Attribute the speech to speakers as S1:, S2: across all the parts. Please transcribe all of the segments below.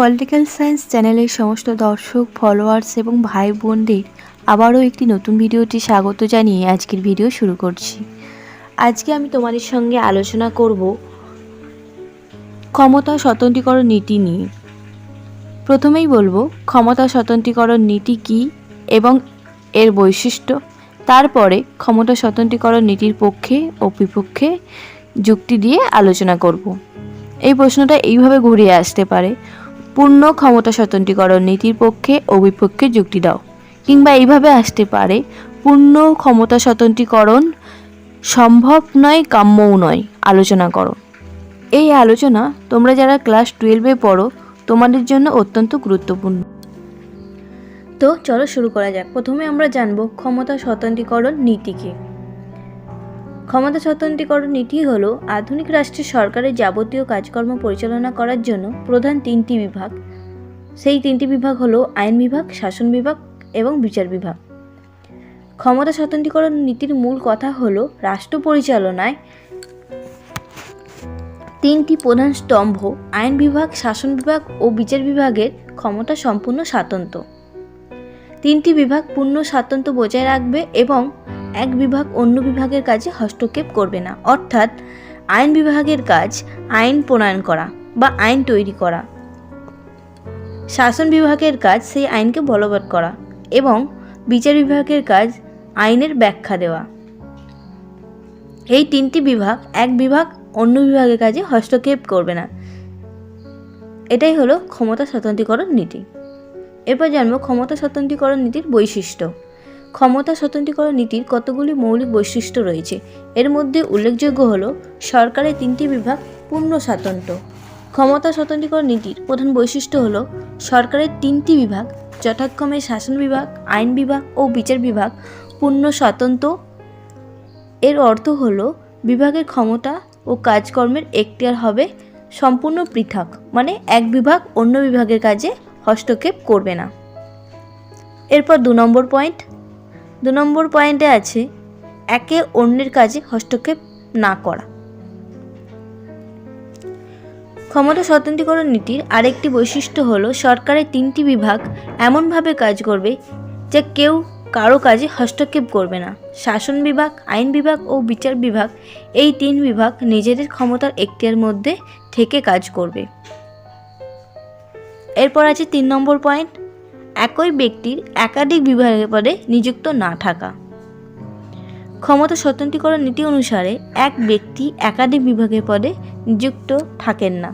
S1: Political science চ্যানেলের সমস্ত দর্শক ফলোয়ার্স এবং ভাই বোনদের আবারও একটি নতুন ভিডিওটি স্বাগত জানিয়ে আজকের ভিডিও শুরু করছি। আজকে আমি তোমাদের সঙ্গে আলোচনা করব ক্ষমতা স্বতন্ত্রীকরণ নীতি নিয়ে। প্রথমেই বলব, ক্ষমতা স্বতন্ত্রীকরণ নীতি কী এবং এর বৈশিষ্ট্য? তারপরে ক্ষমতা স্বতন্ত্রীকরণ নীতির পক্ষে ও বিপক্ষে যুক্তি দিয়ে আলোচনা করব। এই প্রশ্নটা এইভাবে ঘুরিয়ে আসতে পারে। পূর্ণ ক্ষমতা স্বতন্ত্রীকরণ নীতির পক্ষে ও বিপক্ষে যুক্তি দাও। কিংবা এইভাবে আসতে পারে, পূর্ণ ক্ষমতা স্বতন্ত্রীকরণ সম্ভব নয়, কাম্যও নয়, আলোচনা করো। এই আলোচনা তোমরা যারা ক্লাস টুয়েলভে পড়ো, তোমাদের জন্য অত্যন্ত গুরুত্বপূর্ণ। তো চলো শুরু করা যাক। প্রথমে আমরা জানব ক্ষমতা স্বতন্ত্রীকরণ নীতি কি। ক্ষমতা স্বতন্ত্রীকরণ নীতি হল আধুনিক রাষ্ট্রের সরকারের যাবতীয় কাজকর্ম পরিচালনা করার জন্য প্রধান তিনটি বিভাগ। সেই তিনটি বিভাগ হলো আইন বিভাগ, শাসন বিভাগ এবং বিচার বিভাগ। ক্ষমতা স্বতন্ত্রীকরণ নীতির মূল কথা হল রাষ্ট্র পরিচালনায় তিনটি প্রধান স্তম্ভ, আইন বিভাগ, শাসন বিভাগ ও বিচার বিভাগের ক্ষমতা সম্পূর্ণ স্বাতন্ত্র। তিনটি বিভাগ পূর্ণ স্বাতন্ত্র্য বজায় রাখবে এবং এক বিভাগ অন্য বিভাগের কাজে হস্তক্ষেপ করবে না। অর্থাৎ আইন বিভাগের কাজ আইন প্রণয়ন করা বা আইন তৈরি করা। শাসন বিভাগের কাজ সেই আইনকে বলবৎ করা এবং বিচার বিভাগের কাজ আইনের ব্যাখ্যা দেওয়া। এই তিনটি বিভাগ এক বিভাগ অন্য বিভাগের কাজে হস্তক্ষেপ করবে না। এটাই হলো ক্ষমতা স্বতন্ত্রীকরণ নীতি। এরপর জানব ক্ষমতা স্বতন্ত্রীকরণ নীতির বৈশিষ্ট্য। ক্ষমতা স্বতন্ত্রীকরণ নীতির কতগুলি মৌলিক বৈশিষ্ট্য রয়েছে? এর মধ্যে উল্লেখযোগ্য হল সরকারের তিনটি বিভাগ, পূর্ণ স্বাতন্ত্র্য। ক্ষমতা স্বতন্ত্রীকরণ নীতির প্রধান বৈশিষ্ট্য হল সরকারের তিনটি বিভাগ, যথাক্রমে শাসন বিভাগ, আইন বিভাগ ও বিচার বিভাগ। পূর্ণ স্বাতন্ত্র এর অর্থ হল বিভাগের ক্ষমতা ও কাজকর্মের এখতিয়ার হবে সম্পূর্ণ পৃথক মানে এক বিভাগ অন্য বিভাগের কাজে হস্তক্ষেপ করবে না। এরপর দু নম্বর পয়েন্ট দু নম্বর পয়েন্টে আছে একে অন্যের কাজে হস্তক্ষেপ না করা। ক্ষমতা স্বতন্ত্রীকরণ নীতির আরেকটি বৈশিষ্ট্য হল, সরকারের তিনটি বিভাগ এমনভাবে কাজ করবে যে কেউ কারও কাজে হস্তক্ষেপ করবে না। শাসন বিভাগ, আইন বিভাগ ও বিচার বিভাগ এই তিন বিভাগ নিজেদের ক্ষমতার এখতিয়ার মধ্যে থেকে কাজ করবে। এরপর আছে তিন নম্বর পয়েন্ট একই ব্যক্তির একাধিক বিভাগের পদে নিযুক্ত না থাকা। ক্ষমতা স্বতন্ত্রীকরণ নীতি অনুসারে এক ব্যক্তি একাধিক বিভাগের পদে নিযুক্ত থাকেন না,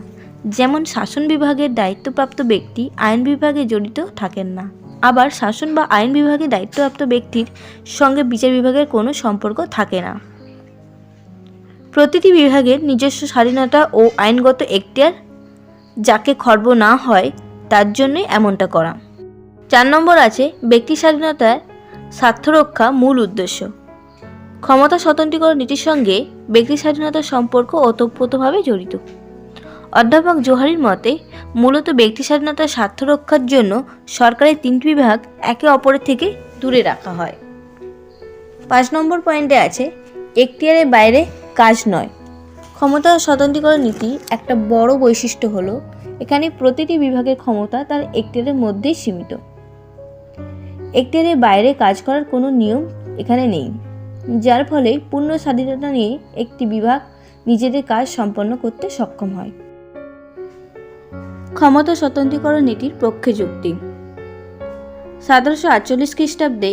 S1: যেমন শাসন বিভাগের দায়িত্বপ্রাপ্ত ব্যক্তি আইন বিভাগে জড়িত থাকেন না। আবার শাসন বা আইন বিভাগে দায়িত্বপ্রাপ্ত ব্যক্তির সঙ্গে বিচার বিভাগের কোনো সম্পর্ক থাকে না। প্রতিটি বিভাগের নিজস্ব স্বাধীনতা ও আইনগত এখতিয়ার, যাকে খর্ব না হয়, তার জন্যই এমনটা করা। চার নম্বর আছে, ব্যক্তি স্বাধীনতার স্বার্থরক্ষা মূল উদ্দেশ্য। ক্ষমতা স্বতন্ত্রীকরণ নীতির সঙ্গে ব্যক্তি স্বাধীনতার সম্পর্ক ওতপ্রোতভাবে জড়িত। অধ্যাপক জোহারির মতে, মূলত ব্যক্তি স্বাধীনতার স্বার্থ রক্ষার জন্য সরকারের তিনটি বিভাগ একে অপরের থেকে দূরে রাখা হয়। পাঁচ নম্বর পয়েন্টে আছে, এখতিয়ারের বাইরে কাজ নয়। ক্ষমতা স্বতন্ত্রীকরণ নীতি একটা বড় বৈশিষ্ট্য হলো, এখানে প্রতিটি বিভাগের ক্ষমতা তার এখতিয়ারের মধ্যেই সীমিত। এখতিয়ারের বাইরে কাজ করার কোনো নিয়ম এখানে নেই, যার ফলে পূর্ণ স্বাধীনতা নিয়ে একটি বিভাগ নিজেদের কাজ সম্পন্ন করতে সক্ষম হয়। ক্ষমতা স্বতন্ত্রীকরণ নীতির পক্ষে যুক্তি। সতেরোশো আটচল্লিশ খ্রিস্টাব্দে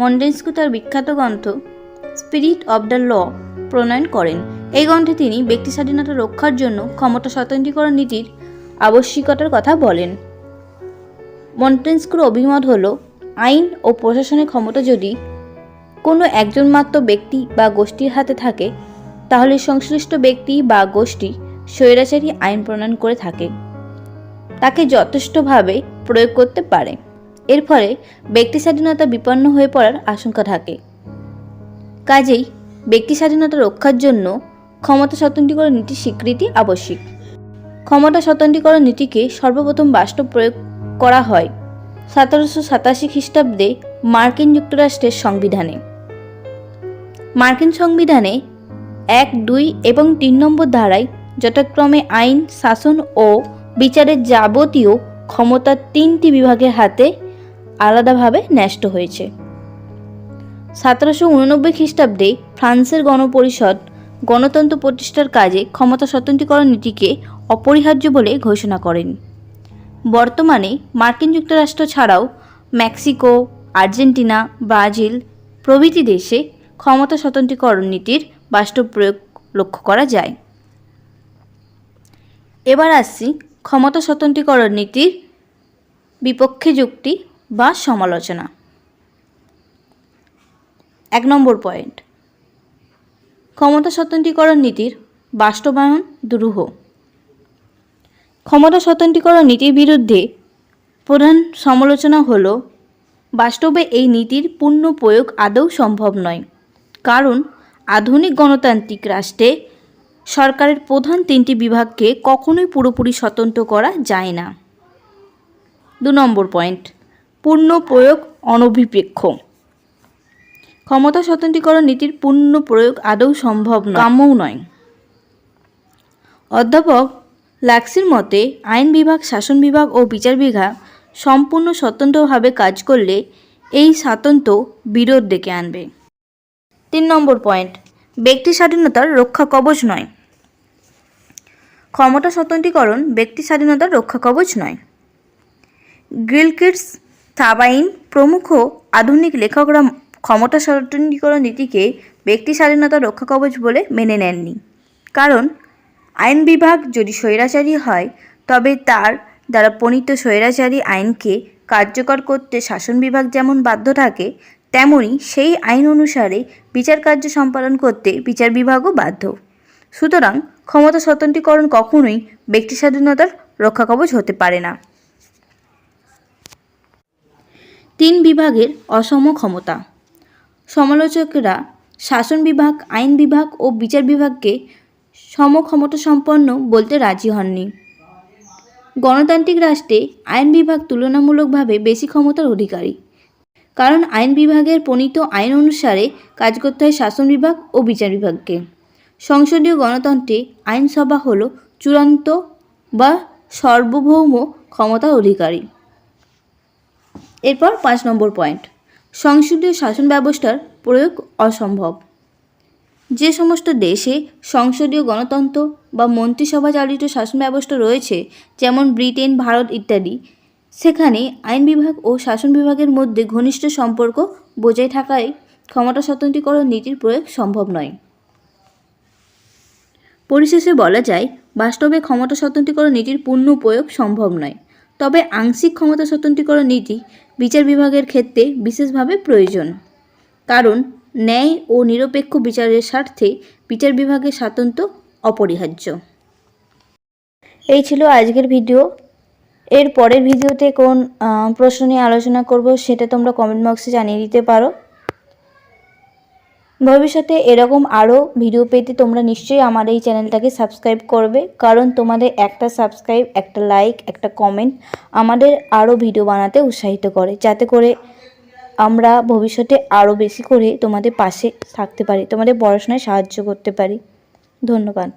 S1: মন্ডেন্সকু তার বিখ্যাত গ্রন্থ স্পিরিট অব দ্য ল প্রণয়ন করেন। এই গ্রন্থে তিনি ব্যক্তি স্বাধীনতা রক্ষার জন্য ক্ষমতা স্বতন্ত্রীকরণ নীতির আবশ্যিকতার কথা বলেন। মন্টেন্সকুর অভিমত হল আইন ও প্রশাসনের ক্ষমতা যদি কোনো একজন মাত্র ব্যক্তি বা গোষ্ঠীর হাতে থাকে, তাহলে সংশ্লিষ্ট ব্যক্তি বা গোষ্ঠী স্বৈরাচারী আইন প্রণয়ন করে থাকে। তাকে যথেষ্টভাবে প্রয়োগ করতে পারে। এর ফলে ব্যক্তি স্বাধীনতা বিপন্ন হয়ে পড়ার আশঙ্কা থাকে। কাজেই ব্যক্তি স্বাধীনতা রক্ষার জন্য ক্ষমতা স্বতন্ত্রীকরণ নীতি স্বীকৃতি আবশ্যিক। ক্ষমতা স্বতন্ত্রীকরণ নীতিকে সর্বপ্রথম বাস্তব প্রয়োগ করা হয়। সতেরোশো সাতাশি খ্রিস্টাব্দে মার্কিন যুক্তরাষ্ট্রের সংবিধানে। মার্কিন সংবিধানে এক, দুই এবং তিন নম্বর ধারায় যথাক্রমে আইন, শাসন ও বিচারের যাবতীয় ক্ষমতা তিনটি বিভাগের হাতে আলাদাভাবে ন্যস্ত হয়েছে। সতেরোশো উননব্বই খ্রিস্টাব্দে ফ্রান্সের গণপরিষদ গণতন্ত্র প্রতিষ্ঠার কাজে ক্ষমতা স্বতন্ত্রীকরণ নীতিকে অপরিহার্য বলে ঘোষণা করেন। বর্তমানে মার্কিন যুক্তরাষ্ট্র ছাড়াও মেক্সিকো, আর্জেন্টিনা, ব্রাজিল প্রভৃতি দেশে ক্ষমতা স্বতন্ত্রীকরণ নীতির বাস্তব প্রয়োগ লক্ষ্য করা যায়। এবার আসছি ক্ষমতা স্বতন্ত্রীকরণ নীতির বিপক্ষে যুক্তি বা সমালোচনা। এক নম্বর পয়েন্ট। ক্ষমতা স্বতন্ত্রীকরণ নীতির বাস্তবায়ন দুরূহ। ক্ষমতা স্বতন্ত্রীকরণ নীতির বিরুদ্ধে প্রধান সমালোচনা হল, বাস্তবে এই নীতির পূর্ণ প্রয়োগ আদৌ সম্ভব নয়। কারণ আধুনিক গণতান্ত্রিক রাষ্ট্রে সরকারের প্রধান তিনটি বিভাগকে কখনোই পুরোপুরি স্বতন্ত্র করা যায় না। দু নম্বর পয়েন্ট, পূর্ণ প্রয়োগ অনভিপেক্ষ ক্ষমতা স্বতন্ত্রীকরণ নীতির পূর্ণ প্রয়োগ আদৌ সম্ভব নয়। নয়। অধ্যাপক লাক্সির মতে, আইন বিভাগ, শাসন বিভাগ ও বিচার বিভাগ সম্পূর্ণ স্বতন্ত্রভাবে কাজ করলে এই স্বাতন্ত্র্য বিরোধ ডেকে আনবে। তিন নম্বর পয়েন্ট, ব্যক্তি স্বাধীনতার রক্ষা কবচ নয়। ক্ষমতা স্বতন্ত্রীকরণ ব্যক্তি স্বাধীনতার রক্ষা কবচ নয়। গ্রিলকিটস থাবাইন প্রমুখ আধুনিক লেখকরা ক্ষমতা স্বতন্ত্রীকরণ নীতিকে ব্যক্তি স্বাধীনতার রক্ষা কবচ বলে মেনে নেননি। কারণ আইন বিভাগ যদি স্বৈরাচারী হয়, তবে তার দ্বারা প্রণীত স্বৈরাচারী আইনকে কার্যকর করতে শাসন বিভাগ যেমন বাধ্য থাকে, তেমনি সেই আইন অনুসারে বিচার কার্য সম্পাদন করতে বিচার বিভাগও বাধ্য। সুতরাং ক্ষমতা স্বতন্ত্রীকরণ কখনোই ব্যক্তি স্বাধীনতার রক্ষা কবচ হতে পারে না। তিন বিভাগের অসম ক্ষমতা। সমালোচকরা শাসন বিভাগ, আইন বিভাগ ও বিচার বিভাগকে সমক্ষমতা সম্পন্ন বলতে রাজি হননি। গণতান্ত্রিক রাষ্ট্রে আইন বিভাগ তুলনামূলকভাবে বেশি ক্ষমতার অধিকারী। কারণ আইন বিভাগের প্রণীত আইন অনুসারে কাজ করতে হয় শাসন বিভাগ ও বিচার বিভাগকে। সংসদীয় গণতন্ত্রে আইনসভা হল চূড়ান্ত বা সার্বভৌম ক্ষমতার অধিকারী। এরপর পাঁচ নম্বর পয়েন্ট। সংসদীয় শাসন ব্যবস্থার প্রয়োগ অসম্ভব। যে সমস্ত দেশে সংসদীয় গণতন্ত্র বা মন্ত্রিসভা চালিত শাসন ব্যবস্থা রয়েছে, যেমন ব্রিটেন, ভারত ইত্যাদি, সেখানে আইন বিভাগ ও শাসন বিভাগের মধ্যে ঘনিষ্ঠ সম্পর্ক বজায় থাকায় ক্ষমতা স্বতন্ত্রীকরণ নীতির প্রয়োগ সম্ভব নয়। পরিশেষে বলা যায়, বাস্তবে ক্ষমতা স্বতন্ত্রীকরণ নীতির পূর্ণ প্রয়োগ সম্ভব নয়। তবে আংশিক ক্ষমতা স্বতন্ত্রীকরণ নীতি বিচার বিভাগের ক্ষেত্রে বিশেষভাবে প্রয়োজন। কারণ ন্যায় ও নিরপেক্ষ বিচারের স্বার্থে বিচার বিভাগের স্বাতন্ত্র্য অপরিহার্য। এই ছিল আজকের ভিডিও। এর পরের ভিডিওতে কোন প্রশ্ন নিয়ে আলোচনা করব সেটা তোমরা কমেন্ট বক্সে জানিয়ে দিতে পারো। ভবিষ্যতে এরকম আরও ভিডিও পেতে তোমরা নিশ্চয়ই আমার এই চ্যানেলটাকে সাবস্ক্রাইব করবে। কারণ তোমাদের একটা সাবস্ক্রাইব একটা লাইক একটা কমেন্ট আমাদের আরও ভিডিও বানাতে উৎসাহিত করে। যাতে করে আমরা ভবিষ্যতে আরও বেশি করে তোমাদের পাশে থাকতে পারি, তোমাদের পড়াশোনায় সাহায্য করতে পারি। ধন্যবাদ।